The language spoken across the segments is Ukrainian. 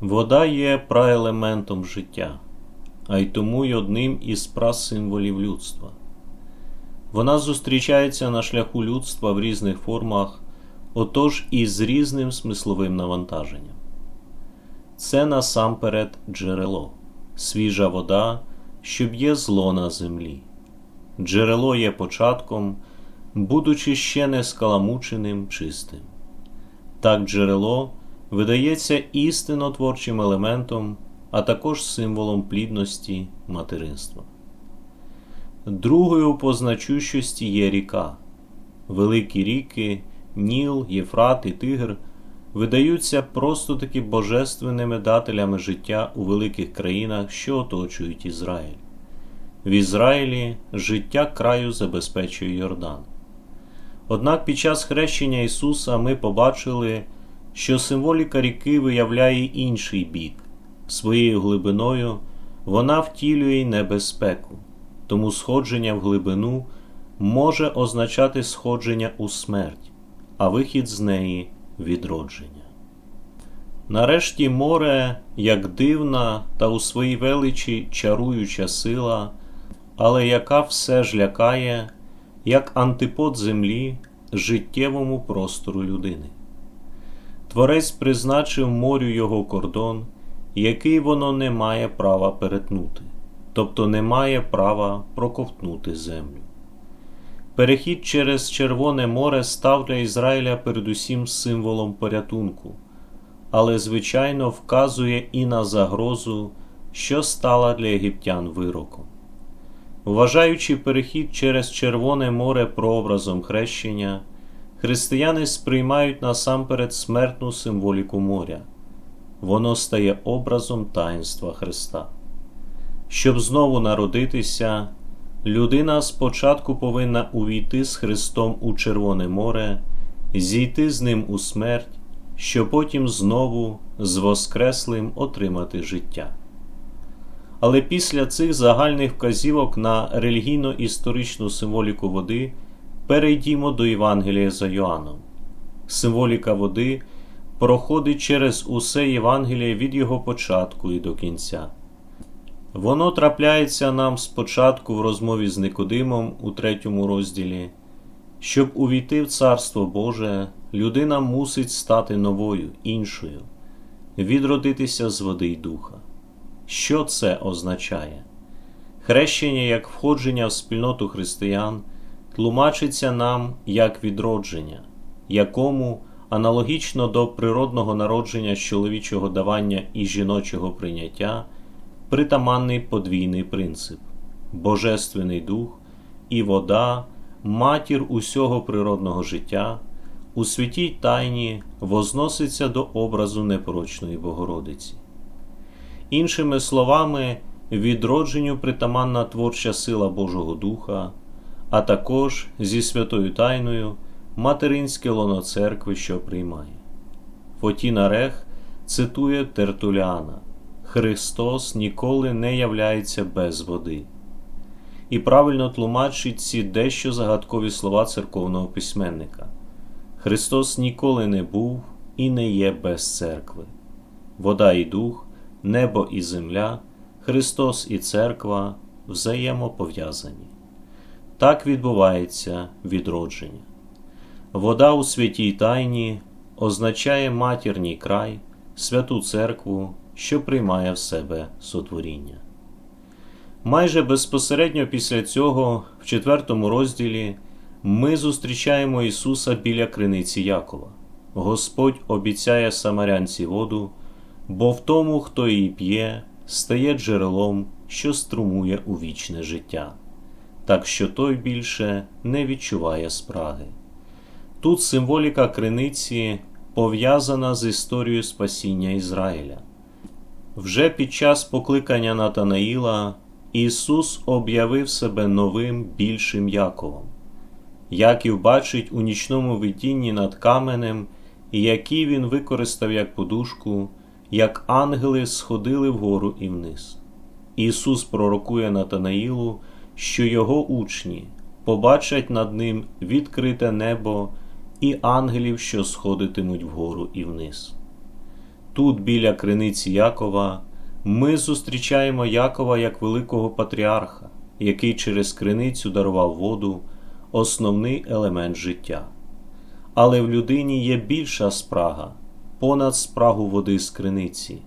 Вода є праелементом життя, а й тому й одним із прасимволів людства. Вона зустрічається на шляху людства в різних формах, отож і з різним смисловим навантаженням. Це насамперед джерело, свіжа вода, що б'є зло на землі. Джерело є початком, будучи ще не скаламученим чистим. Так джерело видається істинно творчим елементом, а також символом плідності материнства. Другою по значущості є ріка. Великі ріки, Ніл, Єфрат і Тигр видаються просто таки божественними дателями життя у великих країнах, що оточують Ізраїль. В Ізраїлі життя краю забезпечує Йордан. Однак під час хрещення Ісуса ми побачили, що символіка ріки виявляє інший бік. Своєю глибиною вона втілює небезпеку, тому сходження в глибину може означати сходження у смерть, а вихід з неї відродження. Нарешті море, як дивна та у своїй величі чаруюча сила, але яка все ж лякає, як антипод землі життєвому простору людини. Творець призначив морю його кордон, який воно не має права перетнути, тобто не має права проковтнути землю. Перехід через Червоне море став для Ізраїля передусім символом порятунку, але, звичайно, вказує і на загрозу, що стала для єгиптян вироком. Вважаючи перехід через Червоне море прообразом хрещення, християни сприймають насамперед смертну символіку моря. Воно стає образом таїнства Христа. Щоб знову народитися, людина спочатку повинна увійти з Христом у Червоне море, зійти з ним у смерть, щоб потім знову з Воскреслим отримати життя. Але після цих загальних вказівок на релігійно-історичну символіку води перейдімо до Євангелія за Йоанном. Символіка води проходить через усе Євангеліє від його початку і до кінця. Воно трапляється нам спочатку в розмові з Никодимом у третьому розділі. Щоб увійти в Царство Боже, людина мусить стати новою, іншою, відродитися з води й духа. Що це означає? Хрещення як входження в спільноту християн тлумачиться нам як відродження, якому, аналогічно до природного народження з чоловічого давання і жіночого прийняття, притаманний подвійний принцип Божественний дух і вода, матір усього природного життя, у святій тайні возноситься до образу непорочної Богородиці. Іншими словами, відродженню притаманна творча сила Божого Духа, а також зі святою тайною материнське лоно церкви, що приймає. Фотіна Рех цитує Тертуляна Христос ніколи не являється без води. І правильно тлумачить ці дещо загадкові слова церковного письменника. Христос ніколи не був і не є без церкви. Вода і дух небо і земля, Христос і Церква взаємопов'язані. Так відбувається відродження. Вода у святій тайні означає матірній край, святу церкву, що приймає в себе сотворіння. Майже безпосередньо після цього, в четвертому розділі, ми зустрічаємо Ісуса біля криниці Якова. Господь обіцяє самарянці воду бо в тому, хто її п'є, стає джерелом, що струмує у вічне життя, так що той більше не відчуває спраги. Тут символіка криниці пов'язана з історією спасіння Ізраїля. Вже під час покликання Натанаїла Ісус об'явив себе новим більшим Яковом. Яків бачить у нічному видінні над каменем, який він використав як подушку як ангели сходили вгору і вниз. Ісус пророкує Натанаїлу, що його учні побачать над ним відкрите небо і ангелів, що сходитимуть вгору і вниз. Тут, біля криниці Якова, ми зустрічаємо Якова як великого патріарха, який через криницю дарував воду, основний елемент життя. Але в людині є більша спрага понад спрагу води з криниці,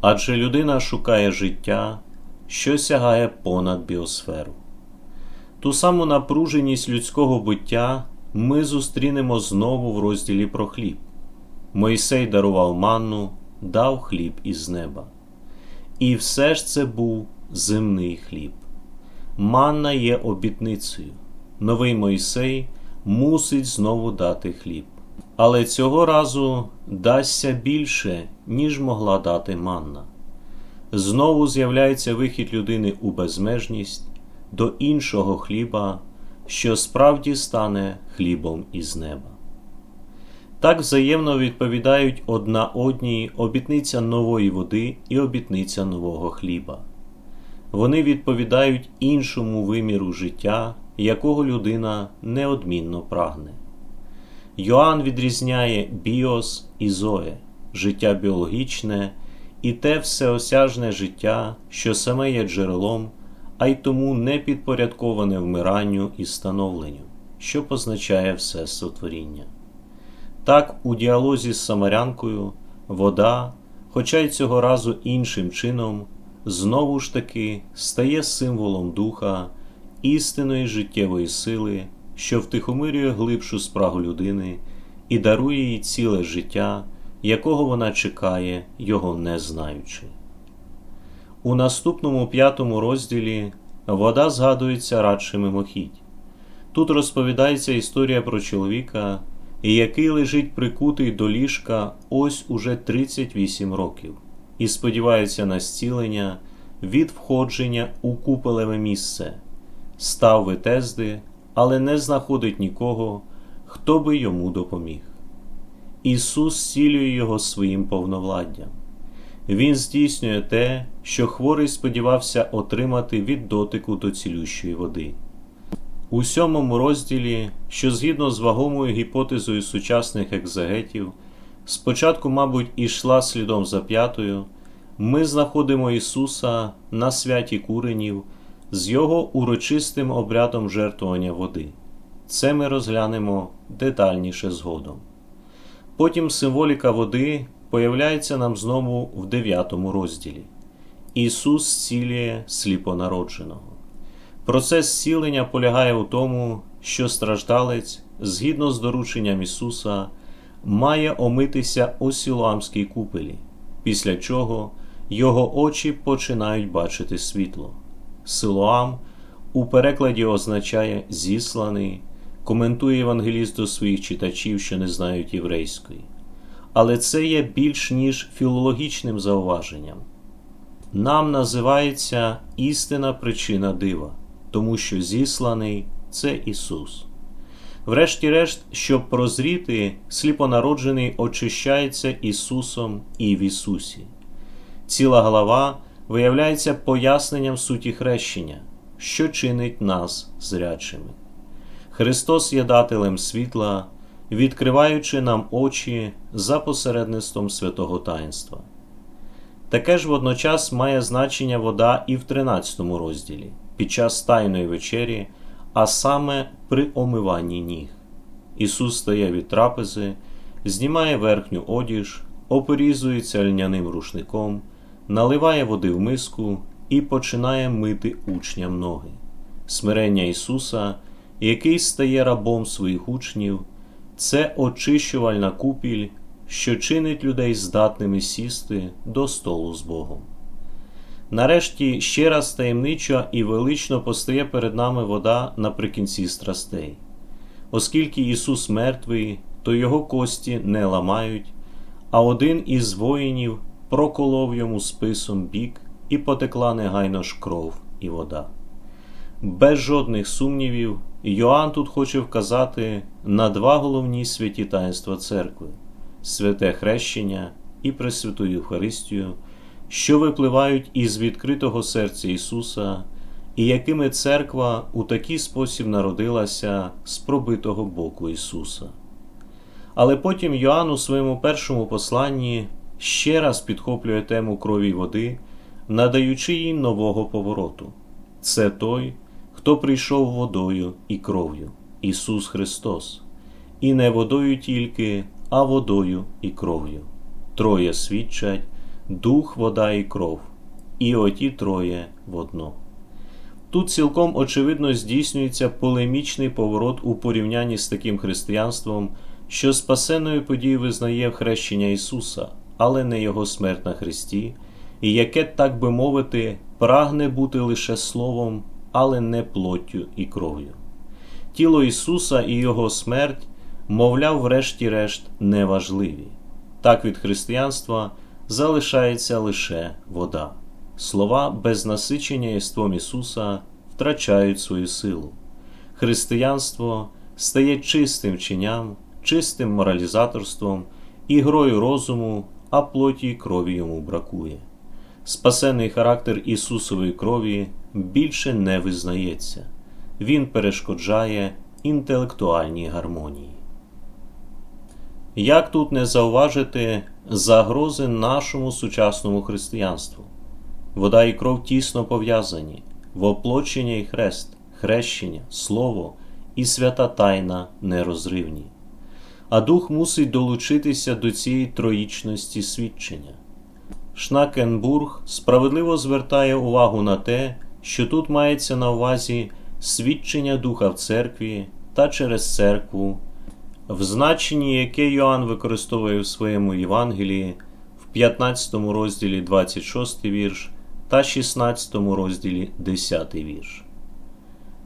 адже людина шукає життя, що сягає понад біосферу. Ту саму напруженість людського буття ми зустрінемо знову в розділі про хліб. Мойсей дарував манну, дав хліб із неба. І все ж це був земний хліб. Манна є обітницею. Новий Мойсей мусить знову дати хліб. Але цього разу дасться більше, ніж могла дати манна. Знову з'являється вихід людини у безмежність до іншого хліба, що справді стане хлібом із неба. Так взаємно відповідають одна одній обітниця нової води і обітниця нового хліба. Вони відповідають іншому виміру життя, якого людина неодмінно прагне. Йоанн відрізняє біос і зоє, життя біологічне і те всеосяжне життя, що саме є джерелом, а й тому не підпорядковане вмиранню і становленню, що позначає все сотворіння. Так, у діалозі з Самарянкою вода, хоча й цього разу іншим чином, знову ж таки стає символом духа, істинної життєвої сили, що втихомирює глибшу спрагу людини і дарує їй ціле життя, якого вона чекає, його не знаючи. У наступному п'ятому розділі вода згадується радше мимохідь. Тут розповідається історія про чоловіка, який лежить прикутий до ліжка ось уже 38 років, і сподівається на зцілення від входження у купелеве місце, став витезди, але не знаходить нікого, хто би йому допоміг. Ісус зцілює його своїм повновладдям. Він здійснює те, що хворий сподівався отримати від дотику до цілющої води. У сьомому розділі, що згідно з вагомою гіпотезою сучасних екзегетів, спочатку, мабуть, ішла слідом за п'ятою, ми знаходимо Ісуса на святі куренів з Його урочистим обрядом жертвування води. Це ми розглянемо детальніше згодом. Потім символіка води появляється нам знову в дев'ятому розділі. Ісус зцілює сліпонародженого. Процес зцілення полягає у тому, що страждалець, згідно з дорученням Ісуса, має омитися у сілуамській купелі, після чого його очі починають бачити світло. Силуам у перекладі означає зісланий, коментує Євангеліст до своїх читачів, що не знають єврейської. Але це є більш ніж філологічним зауваженням. Нам називається істина причина дива, тому що зісланий це Ісус. Врешті-решт, щоб прозріти, сліпонароджений очищається Ісусом і в Ісусі. Ціла глава виявляється поясненням суті хрещення, що чинить нас зрячими. Христос є дателем світла, відкриваючи нам очі за посередництвом святого таїнства. Таке ж водночас має значення вода і в 13 розділі під час Тайної вечері, а саме при омиванні ніг. Ісус стає від трапези, знімає верхню одіж, оперізується льняним рушником, наливає води в миску і починає мити учням ноги. Смирення Ісуса, який стає рабом своїх учнів, це очищувальна купіль, що чинить людей здатними сісти до столу з Богом. Нарешті ще раз таємничо і велично постає перед нами вода наприкінці страстей. Оскільки Ісус мертвий, то Його кості не ламають, а один із воїнів проколов йому списом бік і потекла негайно ж кров і вода. Без жодних сумнівів, Йоанн тут хоче вказати на два головні святі таїнства церкви святе хрещення і Пресвяту Євхаристію, що випливають із відкритого серця Ісуса, і якими церква у такий спосіб народилася з пробитого боку Ісуса. Але потім Йоанн у своєму першому посланні ще раз підхоплює тему крові й води, надаючи їй нового повороту. Це той, хто прийшов водою і кров'ю, Ісус Христос, і не водою тільки, а водою і кров'ю. Троє свідчать дух, вода і кров, і оті троє в одно. Тут цілком очевидно здійснюється полемічний поворот у порівнянні з таким християнством, що спасенною подією визнає хрещення Ісуса, але не Його смерть на Христі, і яке, так би мовити, прагне бути лише Словом, але не плоттю і кров'ю. Тіло Ісуса і Його смерть, мовляв, врешті-решт, неважливі. Так від християнства залишається лише вода. Слова без насичення єством Ісуса втрачають свою силу. Християнство стає чистим вченням, чистим моралізаторством, ігрою розуму, а плоті й крові йому бракує. Спасенний характер Ісусової крові більше не визнається, Він перешкоджає інтелектуальній гармонії. Як тут не зауважити загрози нашому сучасному християнству? Вода і кров тісно пов'язані, воплочення і хрест, хрещення, слово і свята тайна нерозривні. А дух мусить долучитися до цієї троїчності свідчення. Шнакенбург справедливо звертає увагу на те, що тут мається на увазі свідчення Духа в церкві та через церкву, в значенні, яке Йоанн використовує в своєму Євангелії в 15 розділі 26 вірш та 16 розділі 10 вірш.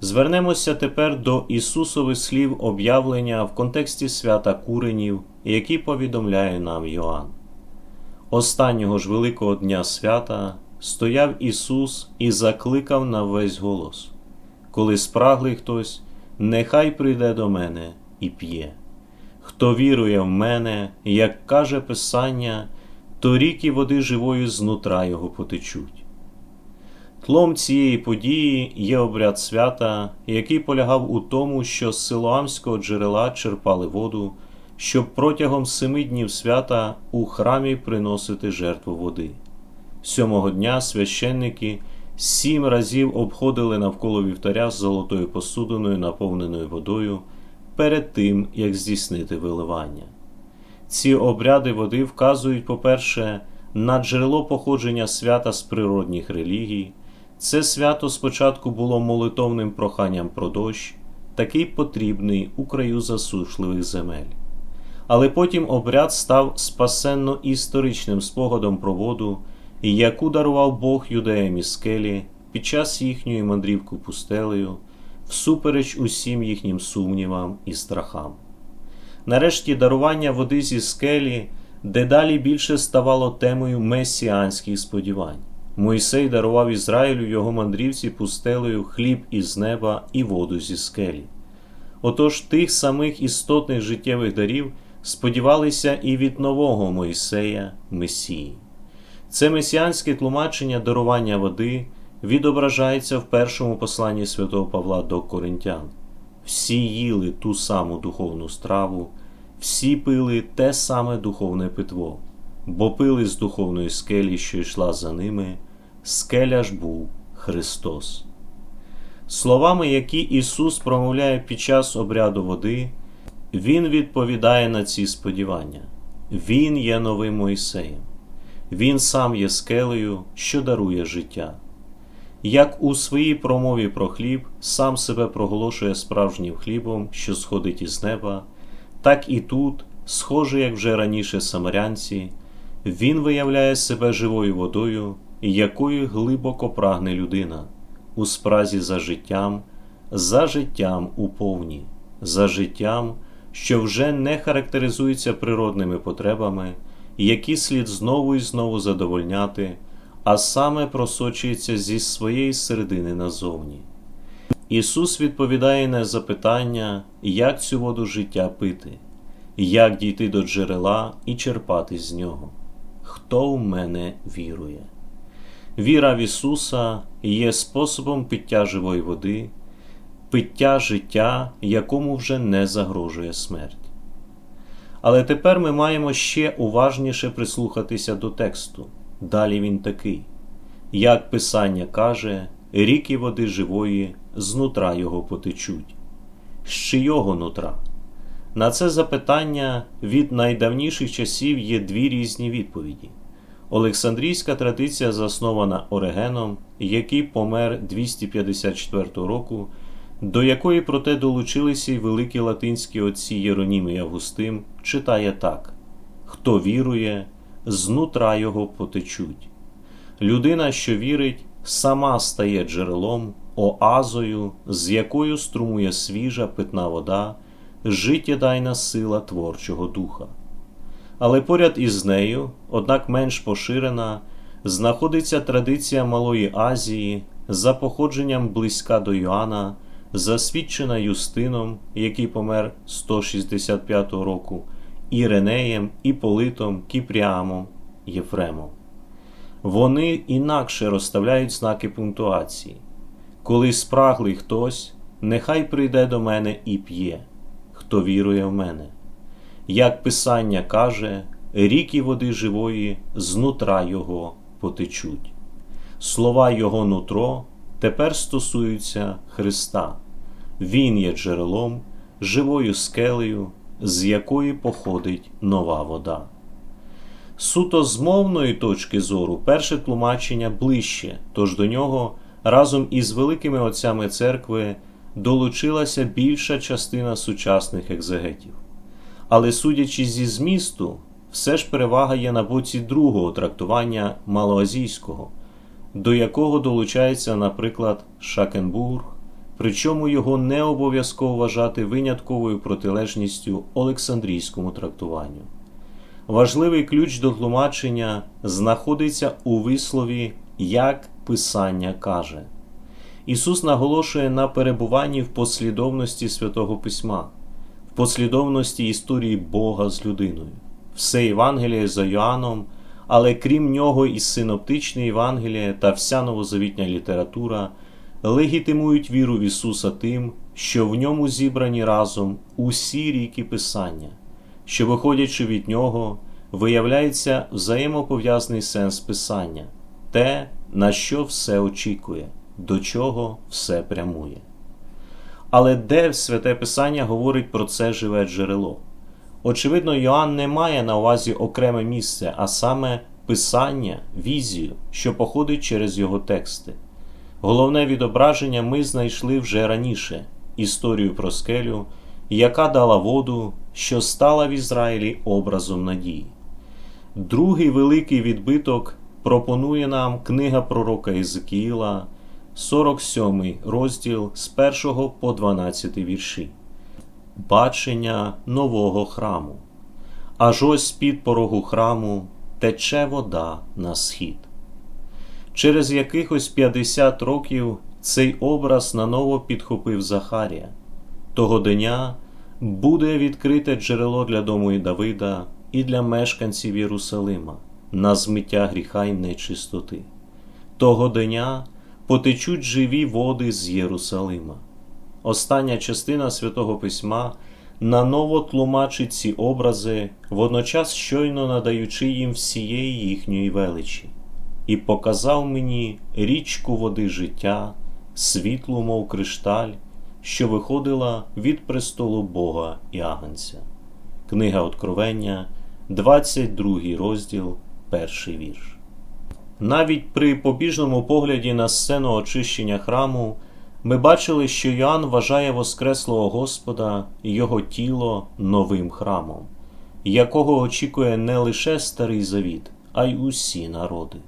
Звернемося тепер до Ісусових слів об'явлення в контексті свята Куренів, які повідомляє нам Йоанн. Останнього ж великого дня свята стояв Ісус і закликав на весь голос Коли спраглий хтось, нехай прийде до мене і п'є. Хто вірує в мене, як каже Писання, то ріки води живої знутра його потечуть. Тлом цієї події є обряд свята, який полягав у тому, що з силоамського джерела черпали воду, щоб протягом семи днів свята у храмі приносити жертву води. Сьомого дня священники сім разів обходили навколо вівтаря з золотою посудиною, наповненою водою, перед тим, як здійснити виливання. Ці обряди води вказують, по-перше, на джерело походження свята з природних релігій. Це свято спочатку було молитовним проханням про дощ, такий потрібний у краю засушливих земель. Але потім обряд став спасенно історичним спогадом про воду, яку дарував Бог юдеям із скелі під час їхньої мандрівки пустелею, всупереч усім їхнім сумнівам і страхам. Нарешті дарування води зі скелі дедалі більше ставало темою месіанських сподівань. Мойсей дарував Ізраїлю його мандрівці пустелею хліб із неба і воду зі скелі. Отож тих самих істотних життєвих дарів сподівалися і від нового Мойсея Месії. Це месіанське тлумачення дарування води відображається в першому посланні святого Павла до Коринтян. Всі їли ту саму духовну страву, всі пили те саме духовне питво бо пили з духовної скелі, що йшла за ними, скеля ж був Христос. Словами, які Ісус промовляє під час обряду води, Він відповідає на ці сподівання. Він є новим Мойсеєм, Він сам є скелею, що дарує життя. Як у своїй промові про хліб сам себе проголошує справжнім хлібом, що сходить із неба, так і тут, схоже, як вже раніше самарянці, він виявляє себе живою водою, якою глибоко прагне людина, у спразі за життям, за життям у повні, за життям, що вже не характеризується природними потребами, які слід знову і знову задовольняти, а саме просочується зі своєї середини назовні. Ісус відповідає на запитання, як цю воду життя пити, як дійти до джерела і черпати з нього хто в мене вірує. Віра в Ісуса є способом пиття живої води, пиття життя, якому вже не загрожує смерть. Але тепер ми маємо ще уважніше прислухатися до тексту. Далі він такий: як Писання каже, ріки води живої знутра його потечуть. З чийого нутра? На це запитання від найдавніших часів є дві різні відповіді. Олександрійська традиція заснована Орегеном, який помер 254 року, до якої проте долучилися й великі латинські отці Єронім і Августин, читає так: Хто вірує, знутра його потечуть. Людина, що вірить, сама стає джерелом, оазою, з якою струмує свіжа питна вода, життєдайна сила творчого духа. Але поряд із нею, однак менш поширена, знаходиться традиція Малої Азії за походженням близька до Йоанна, засвідчена Юстином, який помер 165 року, Іренеєм, Іполитом, Кіпріамом, Єфремом. Вони інакше розставляють знаки пунктуації. Коли спраглий хтось, нехай прийде до мене і п'є, хто вірує в мене. Як Писання каже, ріки води живої знутра його потечуть. Слова Його нутро тепер стосуються Христа. Він є джерелом, живою скелею, з якої походить нова вода. Суто з мовної точки зору перше тлумачення ближче, тож до нього разом із великими отцями церкви долучилася більша частина сучасних екзегетів. Але судячи зі змісту, все ж перевага є на боці другого трактування малоазійського, до якого долучається, наприклад, Шакенбург, причому його не обов'язково вважати винятковою протилежністю Олександрійському трактуванню. Важливий ключ до тлумачення знаходиться у вислові як Писання каже. Ісус наголошує на перебуванні в послідовності Святого Письма, в послідовності історії Бога з людиною. Все Євангеліє за Йоанном, але крім нього і синоптичне Євангеліє та вся новозавітня література легітимують віру в Ісуса тим, що в ньому зібрані разом усі ріки Писання, що, виходячи від нього, виявляється взаємопов'язаний сенс Писання, те, на що все очікує, до чого все прямує. Але де святе Писання говорить про це живе джерело? Очевидно, Йоанн не має на увазі окреме місце, а саме писання, візію, що походить через його тексти. Головне відображення ми знайшли вже раніше історію про скелю, яка дала воду, що стала в Ізраїлі образом надії. Другий великий відбиток пропонує нам книга пророка Єзекіїла, 47 розділ з 1 по 12 вірші. Бачення нового храму. Аж ось з-під порогу храму тече вода на схід. Через якихось 50 років цей образ наново підхопив Захарія. Того дня буде відкрите джерело для дому і Давида і для мешканців Єрусалима на змиття гріха й нечистоти. Того дня потечуть живі води з Єрусалима. Остання частина святого Письма наново тлумачить ці образи, водночас щойно надаючи їм всієї їхньої величі, і показав мені річку води життя, світлу, мов кришталь, що виходила від престолу Бога і Агнця. Книга Откровення, 22 розділ, перший вірш. Навіть при побіжному погляді на сцену очищення храму ми бачили, що Йоанн вважає Воскреслого Господа Його тіло новим храмом, якого очікує не лише Старий Завіт, а й усі народи.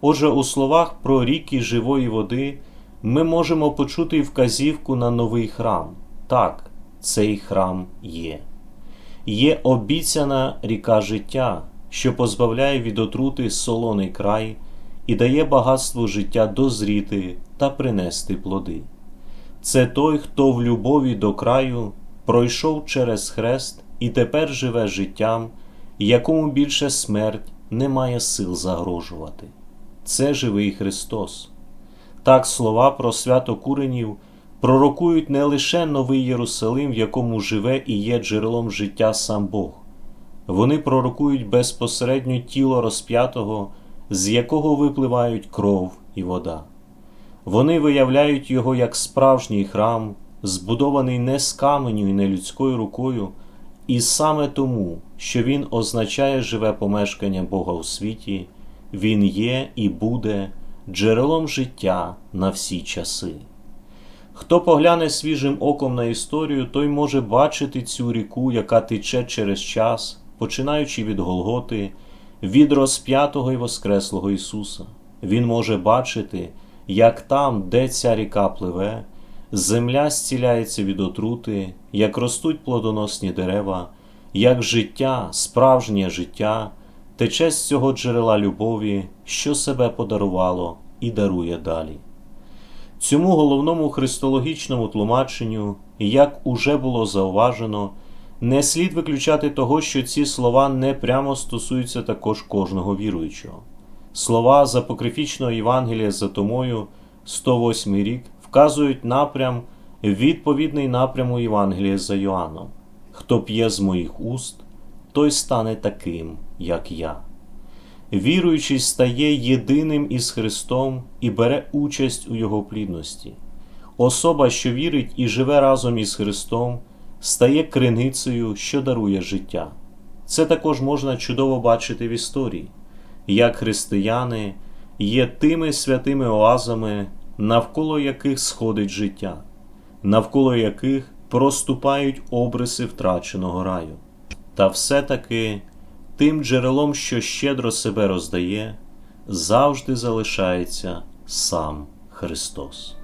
Отже, у словах про ріки живої води ми можемо почути вказівку на новий храм. Так, цей храм є. Є обіцяна ріка життя, що позбавляє від отрути солоний край і дає багатство життя дозріти та принести плоди. Це той, хто в любові до краю пройшов через хрест і тепер живе життям, якому більше смерть не має сил загрожувати. Це живий Христос. Так слова про свято Куренів пророкують не лише новий Єрусалим, в якому живе і є джерелом життя сам Бог, Вони пророкують безпосередньо тіло розп'ятого, з якого випливають кров і вода. Вони виявляють його як справжній храм, збудований не з каменю і не людською рукою, і саме тому, що він означає живе помешкання Бога у світі, він є і буде джерелом життя на всі часи. Хто погляне свіжим оком на історію, той може бачити цю ріку, яка тече через час, починаючи від Голготи, від розп'ятого і Воскреслого Ісуса. Він може бачити, як там, де ця ріка пливе, земля зціляється від отрути, як ростуть плодоносні дерева, як життя, справжнє життя, тече з цього джерела любові, що себе подарувало і дарує далі. Цьому головному христологічному тлумаченню, як уже було зауважено, не слід виключати того, що ці слова не прямо стосуються також кожного віруючого. Слова з апокрифічного Євангелія за Томою, 108 рік, вказують напрям, відповідний напряму Євангелія за Йоанном. Хто п'є з моїх уст, той стане таким, як я. Віруючий стає єдиним із Христом і бере участь у Його плідності. Особа, що вірить і живе разом із Христом, стає криницею, що дарує життя. Це також можна чудово бачити в історії, як християни є тими святими оазами, навколо яких сходить життя, навколо яких проступають обриси втраченого раю. Та все-таки тим джерелом, що щедро себе роздає, завжди залишається сам Христос.